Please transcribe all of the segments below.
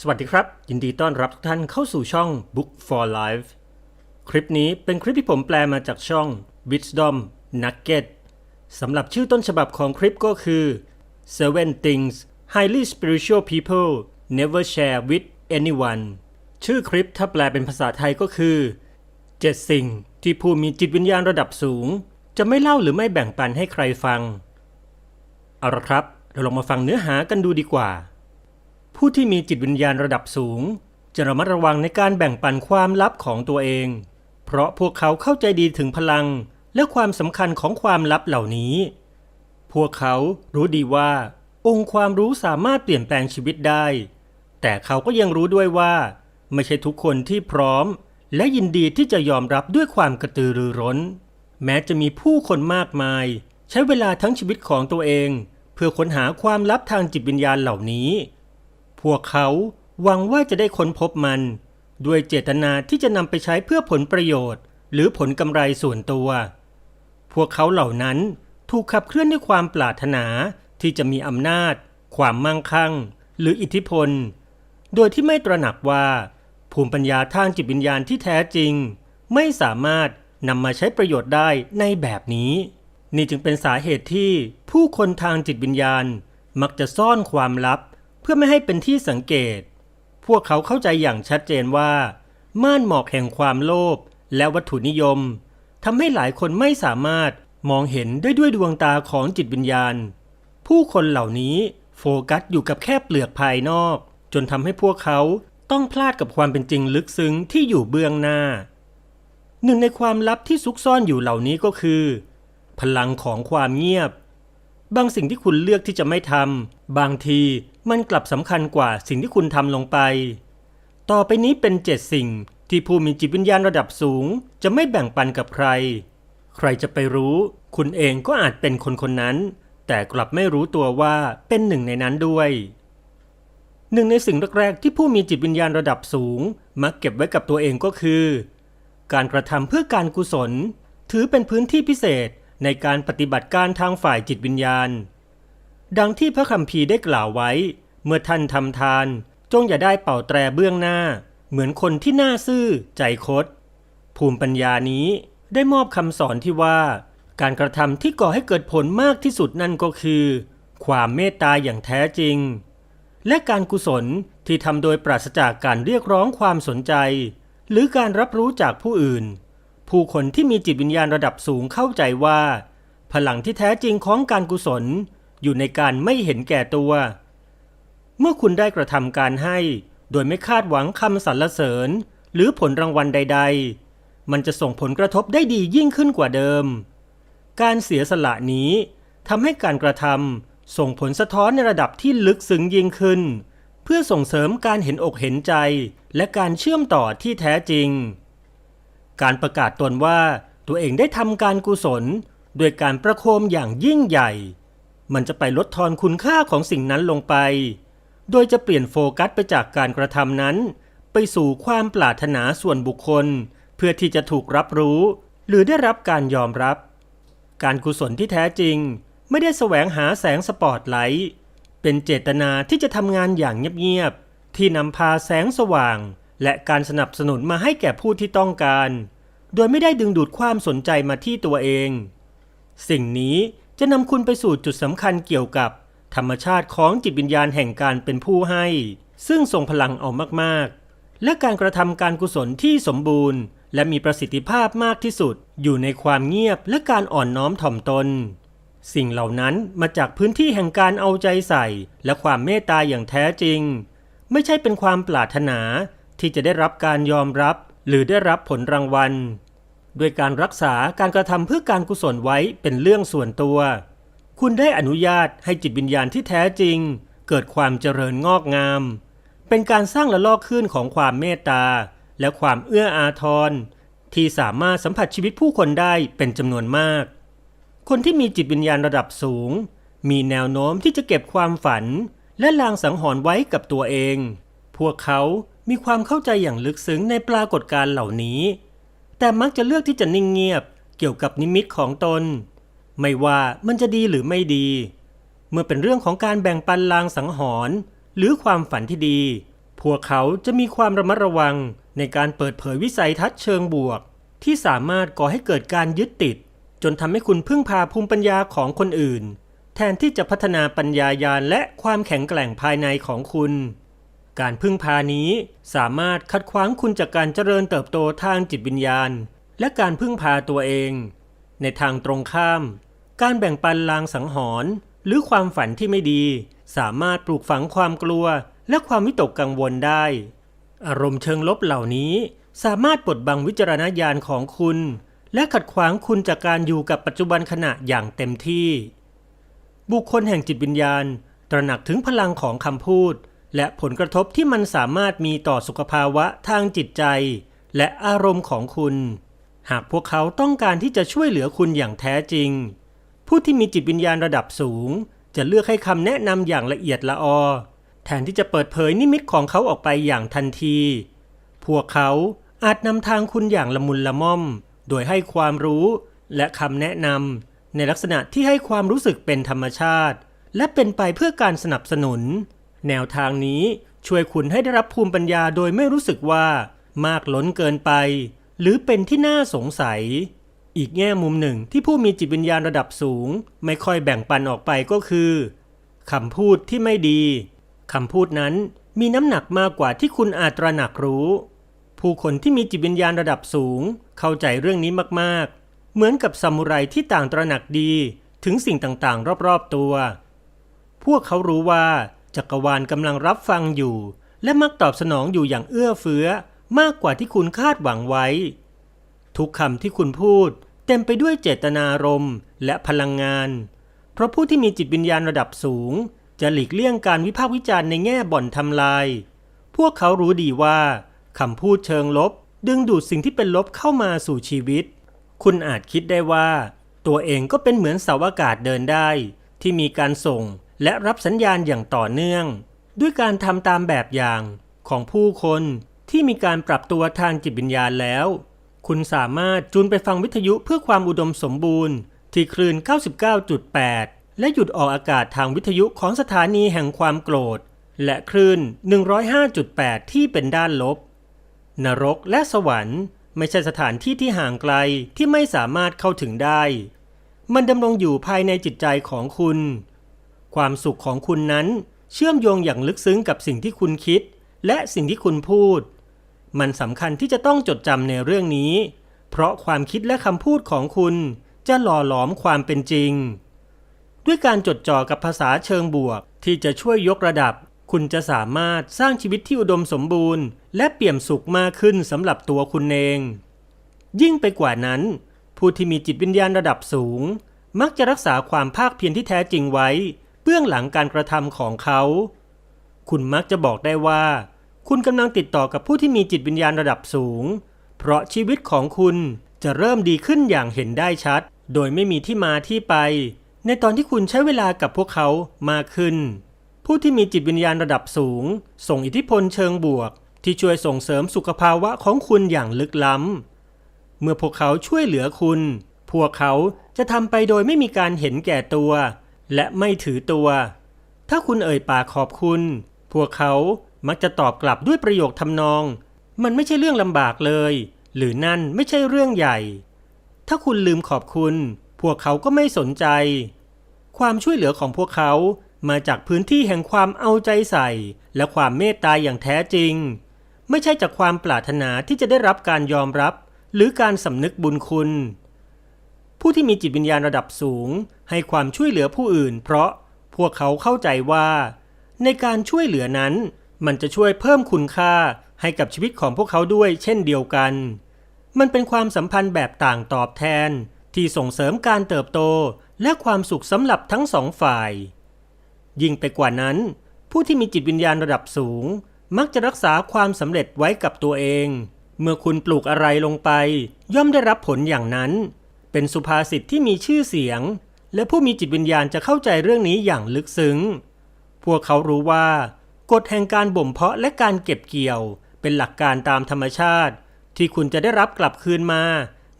สวัสดีครับ ยินดีต้อนรับทุกท่านเข้าสู่ช่อง Book for Life คลิปนี้เป็นคลิปที่ผมแปลมาจากช่อง Wisdom Nugget สำหรับชื่อต้นฉบับของคลิปก็คือ Seven Things Highly Spiritual People Never Share with Anyone ชื่อคลิปถ้าแปลเป็นภาษาไทยก็คือ 7 สิ่งที่ผู้มีจิตวิญญาณระดับสูง จะไม่เล่าหรือไม่แบ่งปันให้ใครฟัง เอาละครับ เราลองมาฟังเนื้อหากันดูดีกว่า ผู้ที่มีจิตวิญญาณระดับสูง จะระมัดระวังในการแบ่งปันความลับของตัวเอง เพราะพวกเขาเข้าใจดีถึงพลังและความสำคัญของความลับเหล่านี้ พวกเขารู้ดีว่า องค์ความรู้สามารถเปลี่ยนแปลงชีวิตได้ แต่เขาก็ยังรู้ด้วยว่า ไม่ใช่ทุกคนที่พร้อม และยินดีที่จะยอมรับด้วยความกระตือรือร้น แม้จะมีผู้คนมากมาย ใช้เวลาทั้งชีวิตของตัวเอง เพื่อค้นหาความลับทางจิตวิญญาณเหล่านี้ พวกเขาหวังว่าจะได้ค้นพบมัน ด้วยเจตนาที่จะนำไปใช้เพื่อผลประโยชน์ หรือผลกำไรส่วนตัว พวกเขาเหล่านั้นถูกขับเคลื่อนด้วยความปรารถนาที่จะมีอำนาจ ความมั่งคั่ง หรืออิทธิพล โดยที่ไม่ตระหนักว่า ภูมิปัญญาทางจิตวิญญาณที่แท้จริง ไม่สามารถนำมาใช้ประโยชน์ได้ในแบบนี้ นี่จึงเป็นสาเหตุที่ผู้คนทางจิตวิญญาณ มักจะซ่อนความลับ เพื่อไม่ให้เป็นที่สังเกต พวกเขาเข้าใจอย่างชัดเจนว่า ม่านหมอกแห่งความโลภและวัตถุนิยมทำให้หลายคนไม่สามารถมองเห็นได้ด้วยดวงตาของจิตวิญญาณ ผู้คนเหล่านี้โฟกัสอยู่กับแค่เปลือกภายนอก จนทำให้พวกเขาต้องพลาดกับความเป็นจริงลึกซึ้งที่อยู่เบื้องหน้า หนึ่งในความลับที่ซุกซ่อนอยู่เหล่านี้ก็คือ พลังของความเงียบ บางสิ่งที่คุณเลือกที่จะไม่ทำบางทีมันกลับสำคัญกว่าสิ่งที่คุณทำลงไป ต่อไปนี้เป็นเจ็ดสิ่งที่ผู้มีจิตวิญญาณระดับสูง จะไม่แบ่งปันกับใคร ใครจะไปรู้ คุณเองก็อาจเป็นคนคนนั้น แต่กลับไม่รู้ตัวว่าเป็นหนึ่งในนั้นด้วยหนึ่งในสิ่งแรกๆที่ผู้มีจิตวิญญาณระดับสูง มักเก็บไว้กับตัวเองก็คือ การกระทำเพื่อการกุศล ถือเป็นพื้นที่พิเศษ ในการปฏิบัติการทางฝ่ายจิตวิญญาณ ดังที่พระคัมภีร์ได้กล่าวไว้ เมื่อท่านทำทาน จงอย่าได้เป่าแตรเบื้องหน้า เหมือนคนที่หน่าซื่อใจคด ภูมิปัญญานี้ได้มอบคำสอนที่ว่า การกระทำที่ก่อให้เกิดผลมากที่สุดนั่นก็คือ ความเมตตาอย่างแท้จริง และการกุศลที่ทำโดยปราศจากการเรียกร้องความสนใจ หรือการรับรู้จากผู้อื่น ผู้คนที่มีจิตวิญญาณระดับสูงเข้าใจว่า พลังที่แท้จริงของการกุศลอยู่ในการไม่เห็นแก่ตัว เมื่อคุณได้กระทำการให้ โดยไม่คาดหวังคำสรรเสริญ หรือผลรางวัลใด ๆ มันจะส่งผลกระทบได้ดียิ่งขึ้นกว่าเดิม การเสียสละนี้ทำให้การกระทำส่งผลสะท้อนในระดับที่ลึกซึ้งยิ่งขึ้น เพื่อส่งเสริมการเห็นอกเห็นใจ และการเชื่อมต่อที่แท้จริง การประกาศตนว่าตัวเองได้ทำการกุศลด้วยการประโคมอย่างยิ่งใหญ่ มันจะไปลดทอนคุณค่าของสิ่งนั้นลงไป โดยจะเปลี่ยนโฟกัสไปจากการกระทำนั้น ไปสู่ความปรารถนาส่วนบุคคล เพื่อที่จะถูกรับรู้ หรือได้รับการยอมรับ การกุศลที่แท้จริง ไม่ได้แสวงหาแสงสปอตไลท์เป็นเจตนาที่จะทำงานอย่างเงียบๆที่นำพาแสงสว่าง และการสนับสนุนมาให้แก่ผู้ที่ต้องการ โดยไม่ได้ดึงดูดความสนใจมาที่ตัวเอง สิ่งนี้จะนำคุณไปสู่จุดสำคัญเกี่ยวกับ ธรรมชาติของจิตวิญญาณแห่งการเป็นผู้ให้ ซึ่งทรงพลังเอามากๆ และการกระทำการกุศลที่สมบูรณ์ และมีประสิทธิภาพมากที่สุด อยู่ในความเงียบและการอ่อนน้อมถ่อมตนสิ่งเหล่านั้นมาจากพื้นที่แห่งการเอาใจใส่ และความเมตตาอย่างแท้จริง ไม่ใช่เป็นความปรารถนา ที่จะได้รับการยอมรับหรือได้รับผลรางวัล ด้วยการรักษาการกระทำเพื่อการกุศลไว้เป็นเรื่องส่วนตัว คุณได้อนุญาตให้จิตวิญญาณที่แท้จริง เกิดความเจริญงอกงาม เป็นการสร้างละลอกขึ้นของความเมตตา และความเอื้ออาทรที่สามารถสัมผัสชีวิตผู้คนได้เป็นจำนวนมาก คนที่มีจิตวิญญาณระดับสูง มีแนวโน้มที่จะเก็บความฝัน และลางสังหรณ์ไว้กับตัวเอง พวกเขา มีความเข้าใจอย่างลึกซึ้งในปรากฏการณ์เหล่านี้ แต่มักจะเลือกที่จะนิ่งเงียบเกี่ยวกับนิมิตของตน ไม่ว่ามันจะดีหรือไม่ดี เมื่อเป็นเรื่องของการแบ่งปันลางสังหรณ์หรือความฝันที่ดี พวกเขาจะมีความระมัดระวังในการเปิดเผยวิสัยทัศน์เชิงบวก ที่สามารถก่อให้เกิดการยึดติด จนทำให้คุณพึ่งพาภูมิปัญญาของคนอื่น แทนที่จะพัฒนาปัญญายาณและความแข็งแกร่งภายในของคุณ การพึ่งพานี้สามารถขัดขวางคุณจากการเจริญเติบโตทางจิตวิญญาณ และการพึ่งพาตัวเอง ในทางตรงข้าม การแบ่งปันลางสังหรณ์หรือความฝันที่ไม่ดี สามารถปลูกฝังความกลัว และความวิตกกังวลได้ อารมณ์เชิงลบเหล่านี้สามารถปลดบังวิจารณญาณของคุณ และขัดขวางคุณจากการอยู่กับปัจจุบันขณะอย่างเต็มที่ บุคคลแห่งจิตวิญญาณ ตระหนักถึงพลังของคำพูด และผลกระทบที่มันสามารถมีต่อสุขภาวะทางจิตใจ และอารมณ์ของคุณ หากพวกเขาต้องการที่จะช่วยเหลือคุณอย่างแท้จริง ผู้ที่มีจิตวิญญาณระดับสูง จะเลือกให้คำแนะนำอย่างละเอียดละออ แทนที่จะเปิดเผยนิมิตของเขาออกไปอย่างทันที พวกเขาอาจนำทางคุณอย่างละมุนละม่อม โดยให้ความรู้และคำแนะนำในลักษณะที่ให้ความรู้สึกเป็นธรรมชาติ และเป็นไปเพื่อการสนับสนุน แนวทางนี้ช่วยคุณให้ได้รับภูมิปัญญาโดยไม่รู้สึกว่า มากล้นเกินไป หรือเป็นที่น่าสงสัย อีกแง่มุมหนึ่งที่ผู้มีจิตวิญญาณระดับสูง ไม่ค่อยแบ่งปันออกไปก็คือคำพูดที่ไม่ดีคำพูดนั้นมีน้ำหนักมากกว่าที่คุณอาจตระหนักรู้ ผู้คนที่มีจิตวิญญาณระดับสูง เข้าใจเรื่องนี้มากๆ เหมือนกับซามูไรที่ต่างตระหนักดีถึงสิ่งต่างๆ รอบๆตัว พวกเขารู้ว่า จักรวาลกำลังรับฟังอยู่ และมักตอบสนองอยู่อย่างเอื้อเฟื้อ มากกว่าที่คุณคาดหวังไว้ ทุกคำที่คุณพูด เต็มไปด้วยเจตนารมณ์และพลังงาน เพราะผู้ที่มีจิตวิญญาณระดับสูง จะหลีกเลี่ยงการวิพากษ์วิจารณ์ในแง่บ่อนทำลาย พวกเขารู้ดีว่าคำพูดเชิงลบ ดึงดูดสิ่งที่เป็นลบเข้ามาสู่ชีวิต คุณอาจคิดได้ว่า ตัวเองก็เป็นเหมือนเสาอากาศเดินได้ ที่มีการส่ง และรับสัญญาณอย่างต่อเนื่อง ด้วยการทำตามแบบอย่างของผู้คนที่มีการปรับตัวทางจิตวิญญาณแล้ว คุณสามารถจูนไปฟังวิทยุเพื่อความอุดมสมบูรณ์ ที่คลื่น 99.8 และหยุดออกอากาศทางวิทยุของสถานีแห่งความโกรธ และคลื่น 105.8 ที่เป็นด้านลบ นรกและสวรรค์ ไม่ใช่สถานที่ที่ห่างไกลที่ไม่สามารถเข้าถึงได้ มันดำรงอยู่ภายในจิตใจของคุณ ความสุขของคุณนั้นเชื่อมโยงอย่างลึกซึ้งกับสิ่งที่คุณคิด และสิ่งที่คุณพูด มันสำคัญที่จะต้องจดจำในเรื่องนี้ เพราะความคิดและคำพูดของคุณจะหล่อหลอมความเป็นจริง ด้วยการจดจ่อกับภาษาเชิงบวก ที่จะช่วยยกระดับ คุณจะสามารถสร้างชีวิตที่อุดมสมบูรณ์ และเปี่ยมสุขมากขึ้นสำหรับตัวคุณเอง ยิ่งไปกว่านั้น ผู้ที่มีจิตวิญญาณระดับสูง มักจะรักษาความภาคเพียรที่แท้จริงไว้ เบื้องหลังการกระทำของเขา คุณมักจะบอกได้ว่า คุณกำลังติดต่อกับผู้ที่มีจิตวิญญาณระดับสูง เพราะชีวิตของคุณจะเริ่มดีขึ้นอย่างเห็นได้ชัด โดยไม่มีที่มาที่ไป ในตอนที่คุณใช้เวลากับพวกเขามากขึ้น ผู้ที่มีจิตวิญญาณระดับสูง ส่งอิทธิพลเชิงบวก ที่ช่วยส่งเสริมสุขภาวะของคุณอย่างลึกล้ำ เมื่อพวกเขาช่วยเหลือคุณ พวกเขาจะทำไปโดยไม่มีการเห็นแก่ตัว และไม่ถือตัว ถ้าคุณเอ่ยปากขอบคุณ พวกเขามักจะตอบกลับด้วยประโยคทำนอง มันไม่ใช่เรื่องลำบากเลย หรือนั่นไม่ใช่เรื่องใหญ่ ถ้าคุณลืมขอบคุณ พวกเขาก็ไม่สนใจ ความช่วยเหลือของพวกเขามาจากพื้นที่แห่งความเอาใจใส่ และความเมตตาอย่างแท้จริง ไม่ใช่จากความปรารถนาที่จะได้รับการยอมรับ หรือการสำนึกบุญคุณ ผู้ที่มีจิตวิญญาณระดับสูง ให้ความช่วยเหลือผู้อื่น เพราะพวกเขาเข้าใจว่า ในการช่วยเหลือนั้น มันจะช่วยเพิ่มคุณค่าให้กับชีวิตของพวกเขาด้วยเช่นเดียวกัน มันเป็นความสัมพันธ์แบบต่างตอบแทน ที่ส่งเสริมการเติบโตและความสุขสำหรับทั้งสองฝ่าย ยิ่งไปกว่านั้น ผู้ที่มีจิตวิญญาณระดับสูง มักจะรักษาความสำเร็จไว้กับตัวเอง เมื่อคุณปลูกอะไรลงไป ย่อมได้รับผลอย่างนั้น เป็นสุภาษิตที่มีชื่อเสียง และผู้มีจิตวิญญาณจะเข้าใจเรื่องนี้อย่างลึกซึ้ง พวกเขารู้ว่า กฎแห่งการบ่มเพาะและการเก็บเกี่ยว เป็นหลักการตามธรรมชาติ ที่คุณจะได้รับกลับคืนมา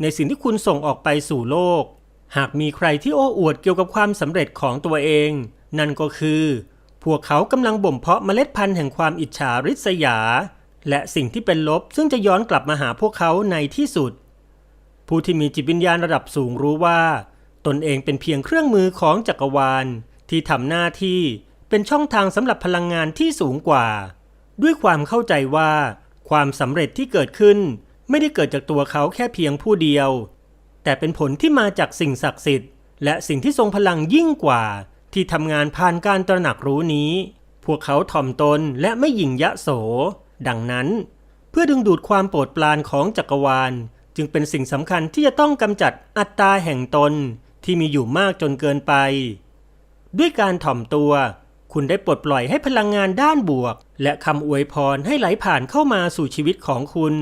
ในสิ่งที่คุณส่งออกไปสู่โลก หากมีใครที่โอ้อวดเกี่ยวกับความสำเร็จของตัวเอง นั่นก็คือ พวกเขากำลังบ่มเพาะเมล็ดพันธุ์แห่งความอิจฉาริษยา และสิ่งที่เป็นลบซึ่งจะย้อนกลับมาหาพวกเขาในที่สุด ผู้ที่มีจิตวิญญาณระดับสูงรู้ว่า ตนเองเป็นเพียงเครื่องมือของจักรวาล ที่ทำหน้าที่เป็นช่องทางสำหรับพลังงานที่สูงกว่า ด้วยความเข้าใจว่า ความสำเร็จที่เกิดขึ้น ไม่ได้เกิดจากตัวเขาแค่เพียงผู้เดียว แต่เป็นผลที่มาจากสิ่งศักดิ์สิทธิ์ และสิ่งที่ทรงพลังยิ่งกว่า ที่ทำงานผ่านการตระหนักรู้นี้ พวกเขาถ่อมตนและไม่หยิ่งยะโส ดังนั้น เพื่อดึงดูดความโปรดปรานของจักรวาล จึงเป็นสิ่งสำคัญที่จะต้องกำจัดอัตตาแห่งตนที่มีอยู่มากจนเกินไป ด้วยการถ่อมตัว คุณได้ปลดปล่อยให้พลังงานด้านบวก และคำอวยพรให้ไหลผ่านเข้ามาสู่ชีวิตของคุณ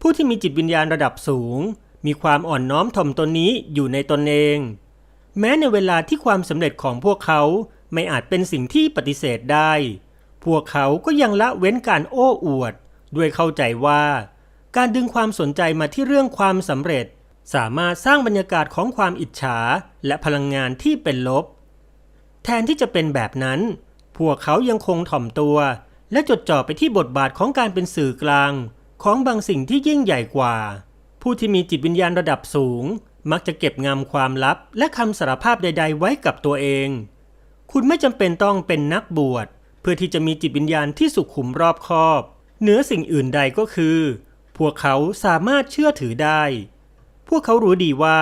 ผู้ที่มีจิตวิญญาณระดับสูง มีความอ่อนน้อมถ่อมตนนี้อยู่ในตนเอง แม้ในเวลาที่ความสำเร็จของพวกเขาไม่อาจเป็นสิ่งที่ปฏิเสธได้ พวกเขาก็ยังละเว้นการโอ้อวด ด้วยเข้าใจว่า การดึงความสนใจมาที่เรื่องความสำเร็จ สามารถสร้างบรรยากาศของความอิจฉา และพลังงานที่เป็นลบ แทนที่จะเป็นแบบนั้น พวกเขายังคงถ่อมตัว และจดจ่อไปที่บทบาทของการเป็นสื่อกลาง ของบางสิ่งที่ยิ่งใหญ่กว่า ผู้ที่มีจิตวิญญาณระดับสูง มักจะเก็บงำความลับ และคำสารภาพใด ๆ ไว้กับตัวเอง คุณไม่จำเป็นต้องเป็นนักบวชเพื่อที่จะมีจิตวิญญาณที่สุขุมรอบคอบ เหนือสิ่งอื่นใดก็คือ พวกเขาสามารถเชื่อถือได้ พวกเขารู้ดีว่า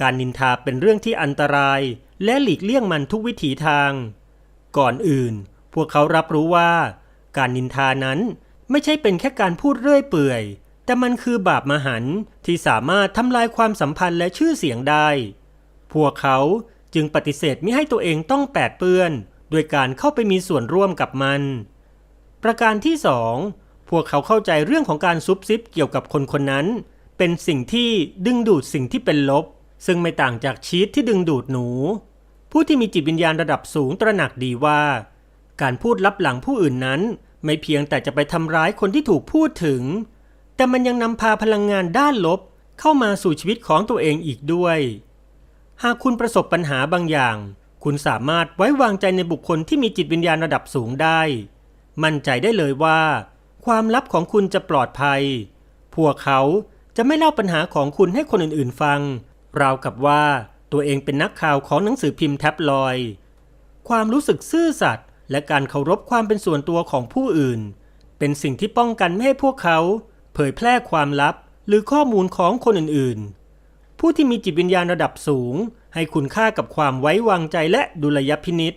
การนินทาเป็นเรื่องที่อันตรายและหลีกเลี่ยงมันทุกวิถีทาง ก่อนอื่น พวกเขารับรู้ว่า การนินทานั้นไม่ใช่เป็นแค่การพูดเรื่อยเปื่อย แต่มันคือบาปมหันต์ที่สามารถทำลายความสัมพันธ์และชื่อเสียงได้ พวกเขาจึงปฏิเสธไม่ให้ตัวเองต้องแปดเปื้อนด้วยการเข้าไปมีส่วนร่วมกับมัน ประการที่สอง พวกเขาเข้าใจเรื่องของการซุบซิบเกี่ยวกับคนคนนั้น เป็นสิ่งที่ดึงดูดสิ่งที่เป็นลบ ซึ่งไม่ต่างจากชีสที่ดึงดูดหนู ผู้ที่มีจิตวิญญาณระดับสูงตระหนักดีว่า การพูดลับหลังผู้อื่นนั้น ไม่เพียงแต่จะไปทำร้ายคนที่ถูกพูดถึง แต่มันยังนำพาพลังงานด้านลบเข้ามาสู่ชีวิตของตัวเองอีกด้วย หากคุณประสบปัญหาบางอย่าง คุณสามารถไว้วางใจในบุคคลที่มีจิตวิญญาณระดับสูงได้ มั่นใจได้เลยว่า ความลับของคุณจะปลอดภัย พวกเขาจะไม่เล่าปัญหาของคุณให้คนอื่นๆฟัง ราวกับว่าตัวเองเป็นนักข่าวของหนังสือพิมพ์แท็บลอยด์ความรู้สึกซื่อสัตย์และการเคารพความเป็นส่วนตัวของผู้อื่น เป็นสิ่งที่ป้องกันไม่ให้พวกเขา เผยแพร่ความลับหรือข้อมูลของคนอื่นๆ ผู้ที่มีจิตวิญญาณระดับสูง ให้คุณค่ากับความไว้วางใจและดุลยพินิษ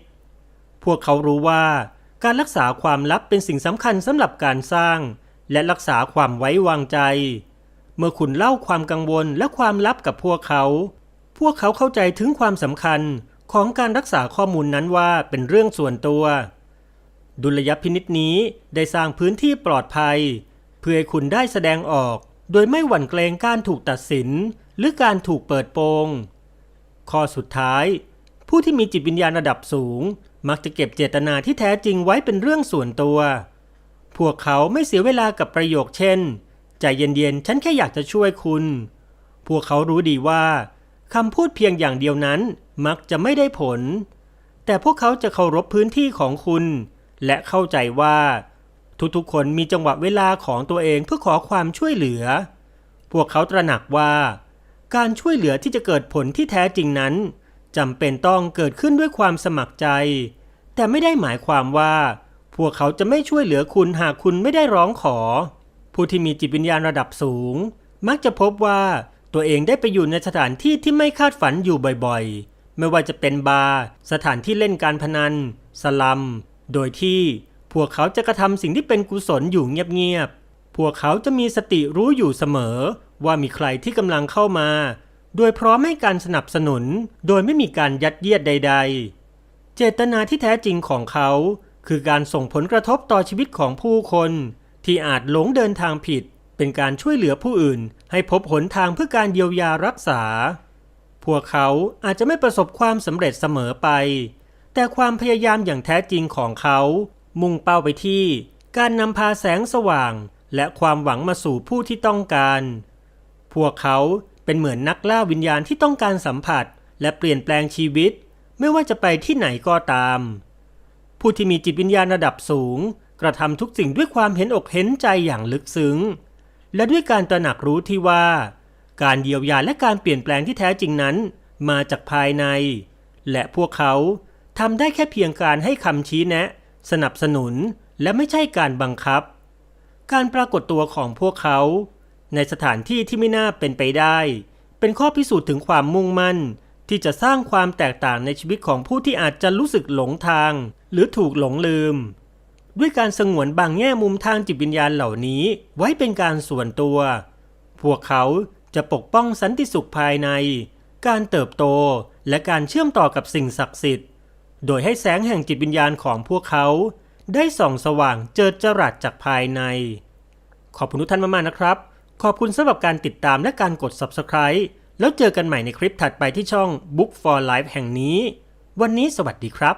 พวกเขารู้ว่า การรักษาความลับเป็นสิ่งสำคัญสำหรับการสร้าง และรักษาความไว้วางใจ เมื่อคุณเล่าความกังวลและความลับกับพวกเขา พวกเขาเข้าใจถึงความสำคัญของการรักษาข้อมูลนั้นว่าเป็นเรื่องส่วนตัว ดุลยพินิษนี้ได้สร้างพื้นที่ปลอดภัย เพื่อให้คุณได้แสดงออก โดยไม่หวั่นเกรงการถูกตัดสิน หรือการถูกเปิดโปงข้อสุดท้าย ผู้ที่มีจิตวิญญาณระดับสูง มักจะเก็บเจตนาที่แท้จริงไว้เป็นเรื่องส่วนตัว พวกเขาไม่เสียเวลากับประโยคเช่น ใจเย็นๆ ฉันแค่อยากจะช่วยคุณ พวกเขารู้ดีว่าคำพูดเพียงอย่างเดียวนั้นมักจะไม่ได้ผล แต่พวกเขาจะเคารพพื้นที่ของคุณ และเข้าใจว่า ทุกๆ คนมีจังหวะเวลาของตัวเองเพื่อขอความช่วยเหลือ พวกเขาตระหนักว่า การช่วยเหลือที่จะเกิดผลที่แท้จริงนั้น จำเป็นต้องเกิดขึ้นด้วยความสมัครใจ แต่ไม่ได้หมายความว่า พวกเขาจะไม่ช่วยเหลือคุณหากคุณไม่ได้ร้องขอ ผู้ที่มีจิตวิญญาณระดับสูง มักจะพบว่าตัวเองได้ไปอยู่ในสถานที่ที่ไม่คาดฝันอยู่บ่อยๆ ไม่ว่าจะเป็นบาร์สถานที่เล่นการพนัน สลัม โดยที่พวกเขาจะกระทำสิ่งที่เป็นกุศลอยู่เงียบๆพวกเขาจะมีสติรู้อยู่เสมอ ว่ามีใครที่กำลังเข้ามา โดยพร้อมให้การสนับสนุนโดยไม่มีการยัดเยียดใด ๆ เจตนาที่แท้จริงของเขา คือการส่งผลกระทบต่อชีวิตของผู้คน ที่อาจหลงเดินทางผิด เป็นการช่วยเหลือผู้อื่น ให้พบหนทางเพื่อการเยียวยารักษา พวกเขาอาจจะไม่ประสบความสำเร็จเสมอไป แต่ความพยายามอย่างแท้จริงของเขา มุ่งเป้าไปที่ การนำพาแสงสว่าง และความหวังมาสู่ผู้ที่ต้องการ พวกเขา เป็นเหมือนนักล่าวิญญาณที่ต้องการสัมผัส และเปลี่ยนแปลงชีวิต ไม่ว่าจะไปที่ไหนก็ตาม ผู้ที่มีจิตวิญญาณระดับสูง กระทำทุกสิ่งด้วยความเห็นอกเห็นใจอย่างลึกซึ้ง และด้วยการตระหนักรู้ที่ว่า การเยียวยาและการเปลี่ยนแปลงที่แท้จริงนั้น มาจากภายใน และพวกเขาทำได้แค่เพียงการให้คำชี้แนะ สนับสนุนและไม่ใช่การบังคับ การปรากฏตัวของพวกเขา ในสถานที่ที่ไม่น่าเป็นไปได้ เป็นข้อพิสูจน์ถึงความมุ่งมั่น ที่จะสร้างความแตกต่างในชีวิตของผู้ที่อาจจะรู้สึกหลงทาง หรือถูกหลงลืม ด้วยการสงวนบางแง่มุมทางจิตวิญญาณเหล่านี้ไว้เป็นการส่วนตัว พวกเขาจะปกป้องสันติสุขภายใน การเติบโตและการเชื่อมต่อกับสิ่งศักดิ์สิทธิ์ โดยให้แสงแห่งจิตวิญญาณของพวกเขาได้ส่องสว่างเจิดจรัสจากภายใน ขอบคุณทุกท่านมากๆนะครับ ขอบคุณสำหรับการติดตามและการกด Subscribe แล้วเจอกันใหม่ในคลิปถัดไปที่ช่อง Book for Life แห่งนี้ วันนี้สวัสดีครับ